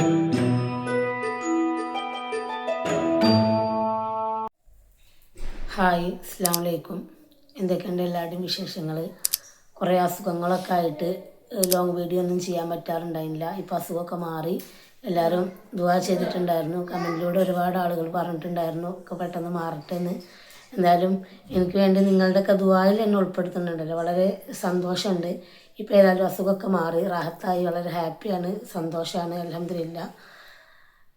Hi അസ്സാം വലൈക്കും എന്തൊക്കെയുണ്ട് എല്ലാവരുടെയും വിശേഷങ്ങൾ കുറേ അസുഖങ്ങളൊക്കെ ആയിട്ട് ലോങ് വീഡിയോ ഒന്നും ചെയ്യാൻ പറ്റാറുണ്ടായില്ല ഇപ്പോൾ അസുഖമൊക്കെ മാറി. എല്ലാവരും ദുവാ ചെയ്തിട്ടുണ്ടായിരുന്നു. കമന്റിലൂടെ ഒരുപാട് ആളുകൾ പറഞ്ഞിട്ടുണ്ടായിരുന്നു. ഒക്കെ പെട്ടെന്ന് മാറട്ടെ എന്ന് എന്തായാലും എനിക്ക് വേണ്ടി നിങ്ങളുടെയൊക്കെ ദുവായിൽ എന്നെ ഉൾപ്പെടുത്തുന്നുണ്ടല്ലോ. വളരെ സന്തോഷമുണ്ട്. ഇപ്പോൾ ഏതായാലും അസുഖമൊക്കെ മാറി. റാഹത്തായി. വളരെ ഹാപ്പിയാണ്. സന്തോഷമാണ് അലഹമില്ല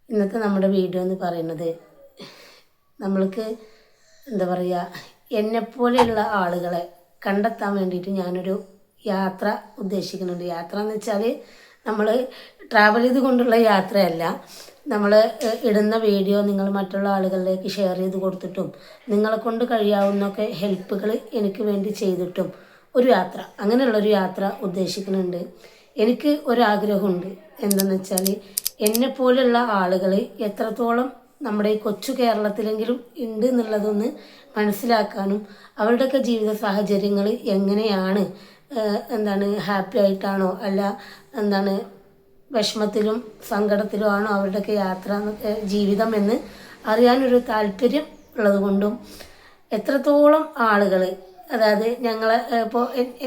ഇന്നത്തെ നമ്മുടെ വീഡിയോ എന്ന് പറയുന്നത് നമ്മൾക്ക് എന്താ പറയുക എന്നെപ്പോലെയുള്ള ആളുകളെ കണ്ടെത്താൻ വേണ്ടിയിട്ട് ഞാനൊരു യാത്ര ഉദ്ദേശിക്കുന്നുണ്ട്. യാത്ര എന്ന് വെച്ചാൽ നമ്മൾ ട്രാവൽ ചെയ്ത് കൊണ്ടുള്ള യാത്രയല്ല. നമ്മൾ ഇടുന്ന വീഡിയോ നിങ്ങൾ മറ്റുള്ള ആളുകളിലേക്ക് ഷെയർ ചെയ്ത് കൊടുത്തിട്ടും നിങ്ങളെ കൊണ്ട് കഴിയാവുന്നൊക്കെ ഹെൽപ്പുകൾ എനിക്ക് വേണ്ടി ചെയ്തിട്ടും ഒരു യാത്ര അങ്ങനെയുള്ളൊരു യാത്ര ഉദ്ദേശിക്കുന്നുണ്ട്. എനിക്ക് ഒരാഗ്രഹമുണ്ട്. എന്തെന്ന് വെച്ചാൽ എന്നെപ്പോലുള്ള ആളുകൾ എത്രത്തോളം നമ്മുടെ ഈ കൊച്ചു കേരളത്തിലെങ്കിലും ഉണ്ട് എന്നുള്ളതൊന്ന് മനസ്സിലാക്കാനും അവരുടെയൊക്കെ ജീവിത സാഹചര്യങ്ങൾ എങ്ങനെയാണ് എന്താണ് ഹാപ്പി ആയിട്ടാണോ അല്ല എന്താണ് വിഷമത്തിലും സങ്കടത്തിലും ആണോ അവരുടെയൊക്കെ യാത്ര ജീവിതം എന്ന് അറിയാനൊരു താല്പര്യം ഉള്ളതുകൊണ്ടും എത്രത്തോളം ആളുകൾ അതായത് ഞങ്ങളെ ഇപ്പോൾ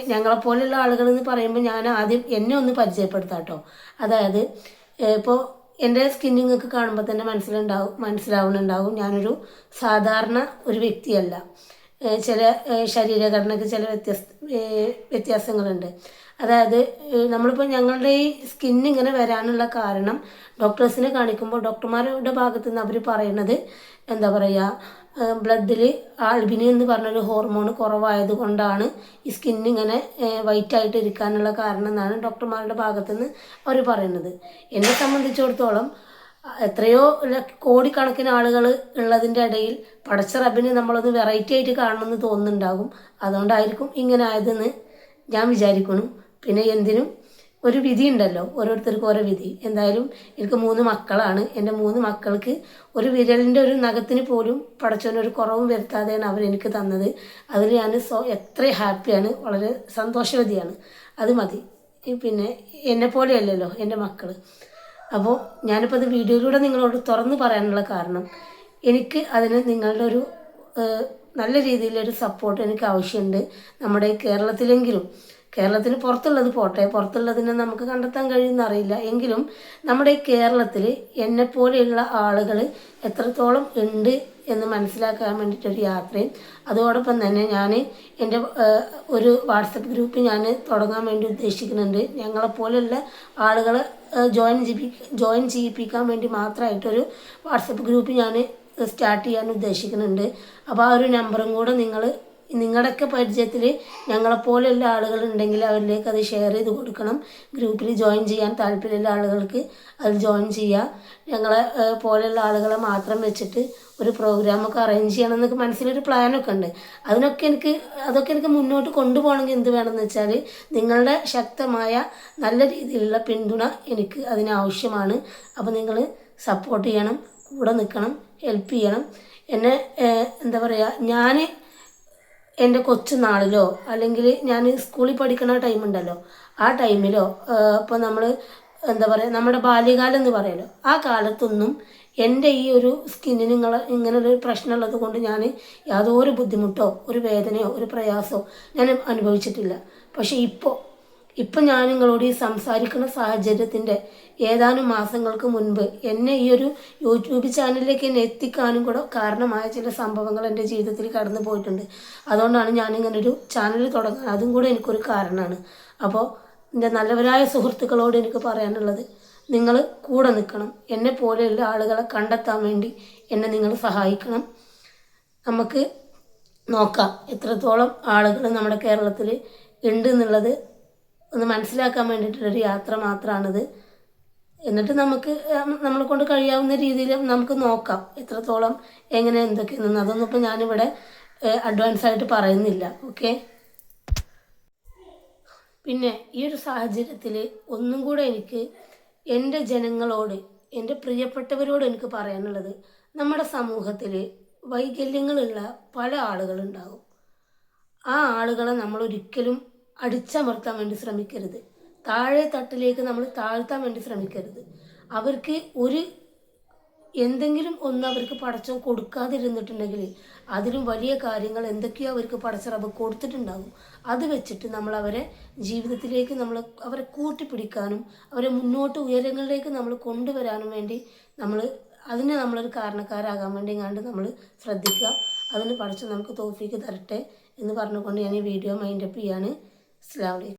ഞങ്ങളെ പോലെയുള്ള ആളുകൾ എന്ന് പറയുമ്പോൾ ഞാൻ ആദ്യം എന്നെ ഒന്ന് പരിചയപ്പെടുത്താം കേട്ടോ അതായത് ഇപ്പോൾ എന്റെ സ്കിന്നിങ് ഒക്കെ കാണുമ്പോൾ തന്നെ മനസ്സിലുണ്ടാവും മനസ്സിലാവുന്നുണ്ടാവും. ഞാനൊരു സാധാരണ ഒരു വ്യക്തിയല്ല. ചില ശരീരഘടനയ്ക്ക് ചില വ്യത്യസ്ത ഏഹ് വ്യത്യാസങ്ങളുണ്ട്. അതായത് നമ്മളിപ്പോൾ ഞങ്ങളുടെ ഈ സ്കിൻ ഇങ്ങനെ വരാനുള്ള കാരണം ഡോക്ടേഴ്സിനെ കാണിക്കുമ്പോൾ ഡോക്ടർമാരുടെ ഭാഗത്തു നിന്ന് അവർ പറയുന്നത് എന്താ പറയുക ബ്ലഡിൽ ആൽബിനി എന്ന് പറഞ്ഞൊരു ഹോർമോൺ കുറവായത് കൊണ്ടാണ് ഈ സ്കിൻ ഇങ്ങനെ വൈറ്റ് ആയിട്ട് ഇരിക്കാനുള്ള കാരണം എന്നാണ് ഡോക്ടർമാരുടെ ഭാഗത്തു നിന്ന് അവർ പറയുന്നത്. എന്നെ സംബന്ധിച്ചിടത്തോളം എത്രയോ കോടിക്കണക്കിന് ആളുകൾ ഉള്ളതിന്റെ ഇടയിൽ പടച്ച റബിന് നമ്മളൊന്ന് വെറൈറ്റി ആയിട്ട് കാണണമെന്ന് തോന്നുന്നുണ്ടാകും. അതുകൊണ്ടായിരിക്കും ഇങ്ങനെ ആയതെന്ന് ഞാൻ വിചാരിക്കുന്നു. പിന്നെ എന്തിനും ഒരു വിധി ഉണ്ടല്ലോ ഓരോരുത്തർക്കും ഓരോ വിധി. എന്തായാലും എനിക്ക് മൂന്ന് മക്കളാണ്. എന്റെ മൂന്ന് മക്കൾക്ക് ഒരു വിരലിന്റെ ഒരു നഖത്തിന് പോലും പടച്ചവനൊരു കുറവും വരുത്താതെയാണ് അവർ എനിക്ക് തന്നത്. അതിൽ ഞാൻ സോ എത്ര ഹാപ്പിയാണ്. വളരെ സന്തോഷവതിയാണ്. അത് മതി. പിന്നെ എന്നെ പോലെയല്ലല്ലോ എന്റെ മക്കൾ അപ്പോൾ ഞാനിപ്പോൾ അത് വീഡിയോയിലൂടെ നിങ്ങളോട് തുറന്ന് പറയാനുള്ള കാരണം എനിക്ക് അതിന് നിങ്ങളുടെ ഒരു നല്ല രീതിയിലൊരു സപ്പോർട്ട് എനിക്ക് ആവശ്യമുണ്ട് നമ്മുടെ കേരളത്തിലെങ്കിലും. കേരളത്തിന് പുറത്തുള്ളത് പോട്ടെ പുറത്തുള്ളതിനെ നമുക്ക് കണ്ടെത്താൻ കഴിയും അറിയില്ല. എങ്കിലും നമ്മുടെ ഈ കേരളത്തിൽ എന്നെപ്പോലെയുള്ള ആളുകൾ എത്രത്തോളം ഉണ്ട് എന്ന് മനസ്സിലാക്കാൻ വേണ്ടിയിട്ടൊരു യാത്രയും അതോടൊപ്പം തന്നെ ഞാൻ എന്റെ ഒരു വാട്സപ്പ് ഗ്രൂപ്പ് ഞാൻ തുടങ്ങാൻ വേണ്ടി ഉദ്ദേശിക്കുന്നുണ്ട്. ഞങ്ങളെപ്പോലെയുള്ള ആളുകൾ ജോയിൻ ചെയ്യിപ്പി ജോയിൻ ചെയ്യിപ്പിക്കാൻ വേണ്ടി മാത്രമായിട്ടൊരു വാട്സപ്പ് ഗ്രൂപ്പ് ഞാൻ സ്റ്റാർട്ട് ചെയ്യാൻ ഉദ്ദേശിക്കുന്നുണ്ട്. അപ്പോൾ ആ ഒരു നമ്പറും കൂടെ നിങ്ങൾ നിങ്ങളുടെയൊക്കെ പരിചയത്തിൽ ഞങ്ങളെപ്പോലെയുള്ള ആളുകൾ ഉണ്ടെങ്കിൽ അവരിലേക്ക് അത് ഷെയർ ചെയ്ത് കൊടുക്കണം. ഗ്രൂപ്പിൽ ജോയിൻ ചെയ്യാൻ താല്പര്യമുള്ള ആളുകൾക്ക് അത് ജോയിൻ ചെയ്യുക. ഞങ്ങളെ പോലെയുള്ള ആളുകളെ മാത്രം വെച്ചിട്ട് ഒരു പ്രോഗ്രാമൊക്കെ അറേഞ്ച് ചെയ്യണം എന്നൊക്കെ മനസ്സിലൊരു പ്ലാനൊക്കെ ഉണ്ട്. അതിനൊക്കെ എനിക്ക് അതൊക്കെ എനിക്ക് മുന്നോട്ട് കൊണ്ടുപോകണമെങ്കിൽ എന്ത് വേണമെന്ന് വെച്ചാൽ നിങ്ങളുടെ ശക്തമായ നല്ല രീതിയിലുള്ള പിന്തുണ എനിക്ക് അതിനാവശ്യമാണ് അപ്പോൾ നിങ്ങൾ സപ്പോർട്ട് ചെയ്യണം കൂടെ നിൽക്കണം ഹെൽപ്പ് ചെയ്യണം. എന്നെ എന്താ പറയുക ഞാൻ എന്റെ കൊച്ചു നാളിലോ അല്ലെങ്കിൽ ഞാൻ സ്കൂളിൽ പഠിക്കുന്ന ടൈം ഉണ്ടല്ലോ ആ ടൈമിലോ ഇപ്പോൾ നമ്മൾ എന്താ പറയുക നമ്മുടെ ബാല്യകാലം എന്ന് പറയുമല്ലോ ആ കാലത്തൊന്നും എന്റെ ഈ ഒരു സ്കിന്നിന് നിങ്ങളെ ഇങ്ങനൊരു പ്രശ്നമുള്ളത് കൊണ്ട് ഞാൻ യാതൊരു ബുദ്ധിമുട്ടോ ഒരു വേദനയോ ഒരു പ്രയാസമോ ഞാൻ അനുഭവിച്ചിട്ടില്ല. പക്ഷേ ഇപ്പോൾ ഇപ്പം ഞാൻ നിങ്ങളോട് ഈ സംസാരിക്കുന്ന സാഹചര്യത്തിന്റെ ഏതാനും മാസങ്ങൾക്ക് മുൻപ് എന്നെ ഈ ഒരു യൂട്യൂബ് ചാനലിലേക്ക് എന്നെ എത്തിക്കാനും കൂടെ കാരണമായ ചില സംഭവങ്ങൾ എന്റെ ജീവിതത്തിൽ കടന്നു പോയിട്ടുണ്ട്. അതുകൊണ്ടാണ് ഞാനിങ്ങനെ ഒരു ചാനൽ തുടങ്ങാൻ അതും കൂടെ എനിക്കൊരു കാരണമാണ് അപ്പോൾ എന്റെ നല്ലവരായ സുഹൃത്തുക്കളോട് എനിക്ക് പറയാനുള്ളത് നിങ്ങൾ കൂടെ നിൽക്കണം. എന്നെ പോലെയുള്ള ആളുകളെ കണ്ടെത്താൻ വേണ്ടി എന്നെ നിങ്ങൾ സഹായിക്കണം. നമുക്ക് നോക്കാം എത്രത്തോളം ആളുകൾ നമ്മുടെ കേരളത്തിൽ ഉണ്ട് എന്നുള്ളത് ഒന്ന് മനസ്സിലാക്കാൻ വേണ്ടിയിട്ടുള്ളൊരു യാത്ര മാത്രമാണിത് എന്നിട്ട് നമുക്ക് നമ്മളെ കൊണ്ട് കഴിയാവുന്ന രീതിയിൽ നമുക്ക് നോക്കാം. എത്രത്തോളം എങ്ങനെ എന്തൊക്കെയെന്ന് അതൊന്നും ഇപ്പം ഞാനിവിടെ അഡ്വാൻസ് ആയിട്ട് പറയുന്നില്ല. ഓക്കെ? പിന്നെ ഈ ഒരു സാഹചര്യത്തിൽ ഒന്നും കൂടെ എനിക്ക് എന്റെ ജനങ്ങളോട് എന്റെ പ്രിയപ്പെട്ടവരോട് എനിക്ക് പറയാനുള്ളത് നമ്മുടെ സമൂഹത്തിൽ വൈകല്യങ്ങളുള്ള പല ആളുകളുണ്ടാകും ആ ആളുകളെ നമ്മൾ ഒരിക്കലും അടിച്ചമർത്താൻ വേണ്ടി ശ്രമിക്കരുത്. താഴെ തട്ടിലേക്ക് നമ്മൾ താഴ്ത്താൻ വേണ്ടി ശ്രമിക്കരുത്. അവർക്ക് ഒരു എന്തെങ്കിലും ഒന്ന് അവർക്ക് പടച്ചോ കൊടുക്കാതിരുന്നിട്ടുണ്ടെങ്കിൽ അതിലും വലിയ കാര്യങ്ങൾ എന്തൊക്കെയോ അവർക്ക് പടച്ചറവ് കൊടുത്തിട്ടുണ്ടാകും. അത് വെച്ചിട്ട് നമ്മൾ അവരെ ജീവിതത്തിലേക്ക് നമ്മൾ അവരെ കൂട്ടിപ്പിടിക്കാനും അവരെ മുന്നോട്ട് ഉയരങ്ങളിലേക്ക് നമ്മൾ കൊണ്ടുവരാനും വേണ്ടി നമ്മൾ അതിന് നമ്മളൊരു കാരണക്കാരാകാൻ വേണ്ടി കണ്ട് നമ്മൾ ശ്രദ്ധിക്കുക. അതിന് പടച്ചോ നമുക്ക് തോഫിക്ക് തരട്ടെ എന്ന് പറഞ്ഞുകൊണ്ട് ഞാൻ ഈ വീഡിയോ മൈൻഡപ്പ് ചെയ്യാണ്. അസ്സാം വലൈക്കും